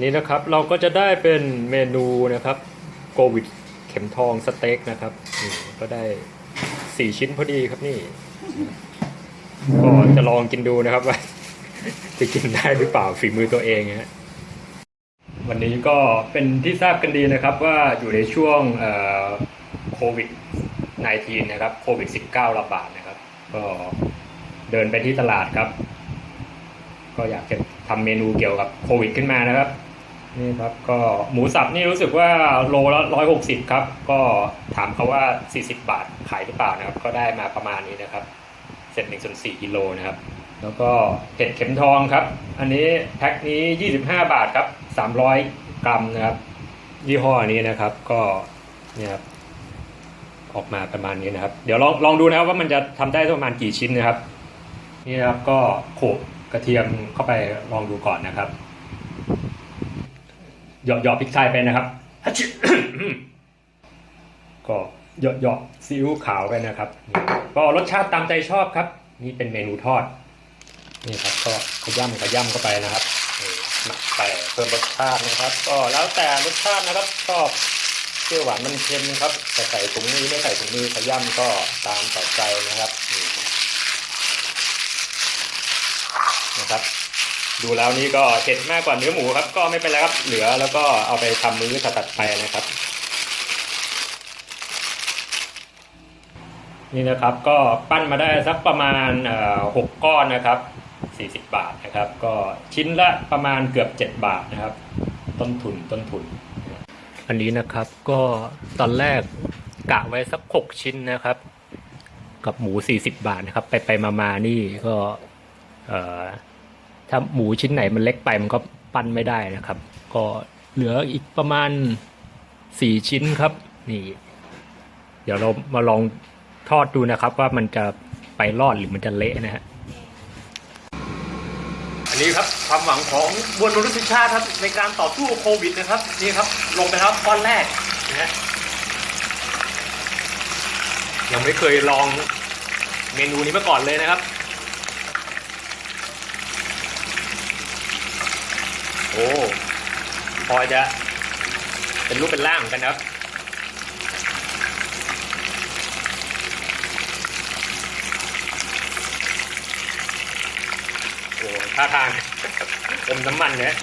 นี่นะครับเราก็จะได้เป็นเมนูนะครับโควิดเข็มทองสเต็กนะครับนี่ก็ได้สี่ชิ้นพอดีครับนี่ก็จะลองกินดูนะครับว่าจะกินได้หรือเปล่าฝีมือตัวเองฮะวันนี้ก็เป็นที่ทราบกันดีนะครับว่าอยู่ในช่วงโควิด -19 นะครับโควิด -19 ระบาดนะครับ ก็เดินไปที่ตลาดครับ ก็อยากจะทำเมนูเกี่ยวกับโควิด ขึ้นมานะครับ นี่ครับก็หมูสับนี่รู้สึกว่าโลละร้อยหกสิบครับ ก็ถามเขาว่า40บบาทขายหรือเปล่านะครับ ก็ได้มาประมาณนี้นะครับเสร็จหนึ่งส่วนสี่กิโลนะครับ แล้วก็เห็ดเข็มทองครับ อันนี้แพ็คนี้25บห้าบาทครับ300กรัมนะครับ ยี่ห้อนี้นะครับก็เนี่ยครับออกมาประมาณนี้นะครับ เดี๋ยวลองลองดูนะครับว่ามันจะทำได้ประมาณกี่ชิ้นนะครับ นี่นะครับก็โขลกกระเทียมเข้าไปลองดูก่อนนะครับ หยอดหยอดพริกไทยไปนะครับก็หยอดหยอดซีอิ๊วขาวไปนะครับ ก็รสชาติตามใจชอบครับ นี่เป็นเมนูทอด นี่ครับ ก็ขย่ำขย่ำเข้าไปนะครับหมักไปเพิ่มรสชาตินะครับ ก็แล้วแต่รสชาตินะครับชอบเปรี้ยวหวานมันเค็มครับจะใส่ถุงมือไม่ใส่ถุงมือขย่ำก็ตามต่ใจนะครับนะครับ ดูแล้วนี่ก็เผ็ดมากกว่าเนื้อหมูครับ ก็ไม่เป็นไรครับเหลือแล้วก็เอาไปทำมื้อถัดไปนะครับ นี่นะครับก็ปั้นมาได้สักประมาณหกก้อนนะครับ 40 บาทนะครับ ก็ชิ้นละประมาณเกือบ 7 บาทนะครับ ต้นทุนต้นทุน อันนี้นะครับก็ตอนแรกกะไว้สัก 6 ชิ้นนะครับ กับหมู 40 บาทนะครับ ไปไปมามานี่ก็เอ่อ ถ้าหมูชิ้นไหนมันเล็กไปมันก็ปั้นไม่ได้นะครับ ก็เหลืออีกประมาณ 4 ชิ้นครับนี่ เดี๋ยวเรามาลองทอดดูนะครับว่ามันจะไปรอดหรือมันจะเละนะฮะอันนี้ครับความหวังของมวลมนุษยชาติครับ ในการต่อสู้โควิดนะครับนี่ครับ ลงไปครับก้อนแรกนะฮะยังไม่เคยลองเมนูนี้มาก่อนเลยนะครับ โอ้พอจะเป็นรูปเป็นร่างเหมือนกันนะครับ โอ้ท่าทางอมน้ำมันเนี่ย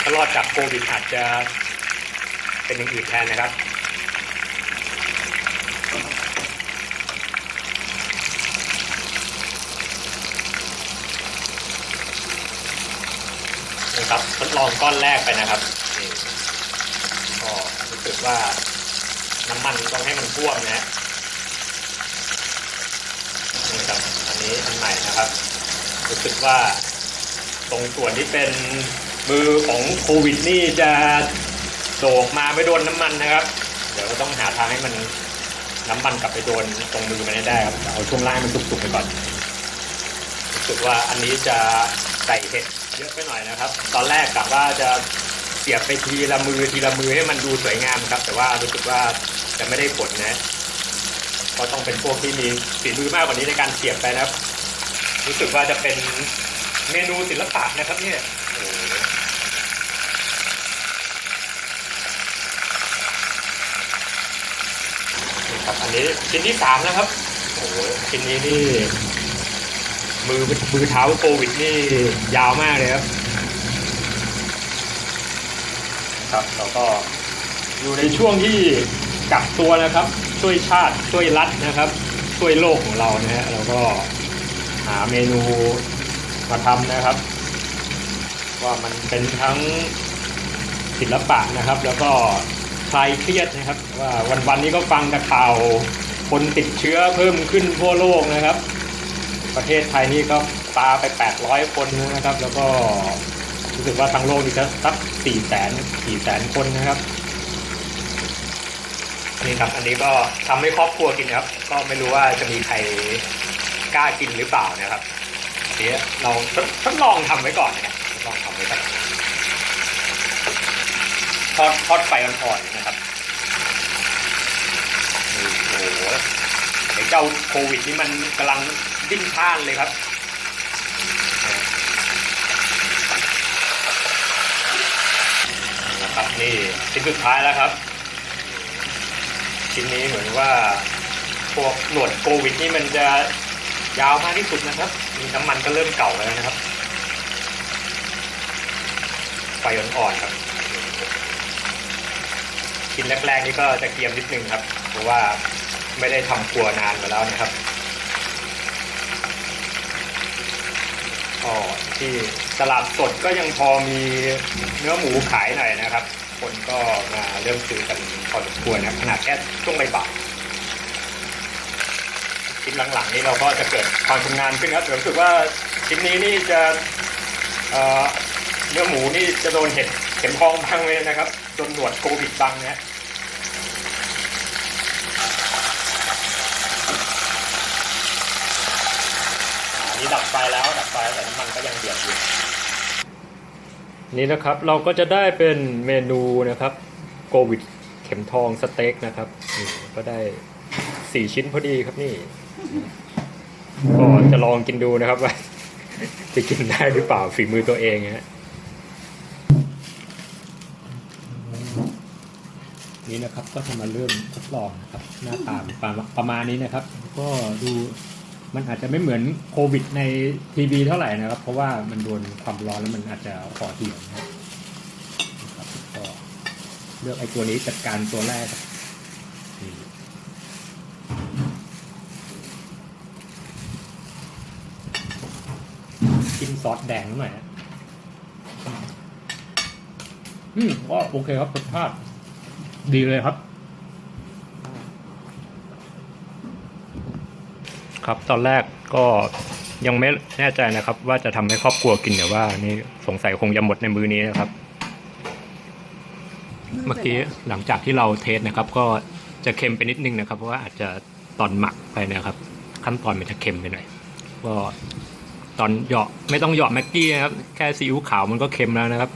ถ้ารอดจากโควิดอาจจะเป็นอย่างอื่นแทนนะครับ ครับ ทดลองก้อนแรกไปนะครับก็รู้สึกว่าน้ำมันต้องให้มันท่วมนะฮะนี่ครับอันนี้อันใหม่นะครับ รู้สึกว่า ตรงส่วนที่เป็นมือของโควิดนี่จะโดกมาไม่โดนน้ำมันนะครับ เดี๋ยวก็ต้องหาทางให้มันน้ำมันกลับไปโดนตรงมือมันได้ครับเอาช่วงล่างมันสุกๆไปก่อนรู้สึกว่าอันนี้จะใส่เห็ด เยอะไปหน่อยนะครับ ตอนแรกกะว่าจะเสียบไปทีละมือทีละมือให้มันดูสวยงามครับ แต่ว่ารู้สึกว่าจะไม่ได้ผลนะก็ต้องเป็นพวกที่มีฝีมือมากกว่านี้ในการเสียบไปนะครับ รู้สึกว่าจะเป็นเมนูศิลปะนะครับเนี่ยครับอันนี้ชิ้นที่สามนะครับโอ้โหชิ้นนี้นี่ มือมือเท้าโควิดนี่ยาวมากเลยครับ ครับเราก็อยู่ในช่วงที่กักตัวนะครับ ช่วยชาติช่วยรัฐนะครับ ช่วยโลกของเรานะฮะเราก็หาเมนูมาทำนะครับ ว่ามันเป็นทั้งศิลปะนะครับ แล้วก็คลายเครียดนะครับ ว่าวันวันๆนี้ก็ฟังแต่ข่าวคนติดเชื้อเพิ่มขึ้นทั่วโลกนะครับ ประเทศไทยนี่ก็ตาไป 800 คนนะครับ แล้วก็รู้สึกว่าทั้งโลกนี่จะสัก4แสน4แสนคนนะครับนี่ครับอันนี้ก็ทำให้ครอบครัวกินครับ ก็ไม่รู้ว่าจะมีใครกล้ากินหรือเปล่านะครับเดี๋ยวเราทดลองทำไว้ก่อนนะครับทดลองทำไว้ก่อนทอดทอดไฟอ่อนๆนะครับโอ้โหไอ้เจ้าโควิดนี่มันกำลัง ดิ้นพลานเลยครับนะครับนี่ชิ้นสุดท้ายแล้วครับ ชิ้นนี้เหมือนว่าพวกหนวดโควิดนี่มันจะยาวมากที่สุดนะครับ มีน้ำมันก็เริ่มเก่าแล้วนะครับ ไฟอ่อนๆครับ ชิ้นแรกๆนี่ก็จะเกียมนิดนึงครับ เพราะว่าไม่ได้ทำครัวนานมาแล้วนะครับ อ๋อที่ตลาดสดก็ยังพอมีเนื้อหมูขายหน่อยนะครับ คนก็มาเริ่มซื้อกันพอสมควรนะขนาดแค่ช่วงบ่ายชิ้นหลังๆนี่เราก็จะเกิดความชำนาญขึ้นครับรู้สึกว่าชิ้นนี้นี่จะเเนื้อหมูนี่จะโดนเห็ดเข็มทองบังเลยนะครับจนหนวดโควิดบังนะฮะ อั นนี้ดับไฟแล้วดับไฟแต่น้ำมันก็ยังเดือดอยู่นี่นะครับเราก็จะได้เป็นเมนูนะครับโควิดเข็มทองสเต็กนะครับนี่ก็ได้สี่ชิ้นพอดีครับนี่ก็จะลองกินดูนะครับว่าจะกินได้หรือเปล่าฝีมือตัวเองฮะนี่นะครับก็จะมาเริ่มทดลองนะครับหน้าตาประมาณประมาณนี้นะครับ ก็ดู มันอาจจะไม่เหมือนโควิดในทีวีเท่าไหร่นะครับ เพราะว่ามันโดนความร้อนแล้วมันอาจจะห่อเหี่ยวนะครับก็เลือกไอ้ตัวนี้จัดการตัวแรกครับนี่จิ้มซอสแดงหน่อยฮะอืมก็โอเคครับรสชาติดีเลยครับ ครับ ตอนแรกก็ยังไม่แน่ใจนะครับ ว่าจะทำให้ครอบครัวกินแต่ว่านี่สงสัยคงจะหมดในมือนี้นะครับ เมื่อกี้หลังจากที่เราเทสนะครับ ก็จะเค็มไปนิดนึงนะครับ เพราะว่าอาจจะตอนหมักไปนะครับ ขั้นตอนมันจะเค็มไปหน่อยก็ตอนเหยาะไม่ต้องเหยาะแม็กกี้นะครับ แค่ซีอิ๊วขาวมันก็เค็มแล้วนะครับ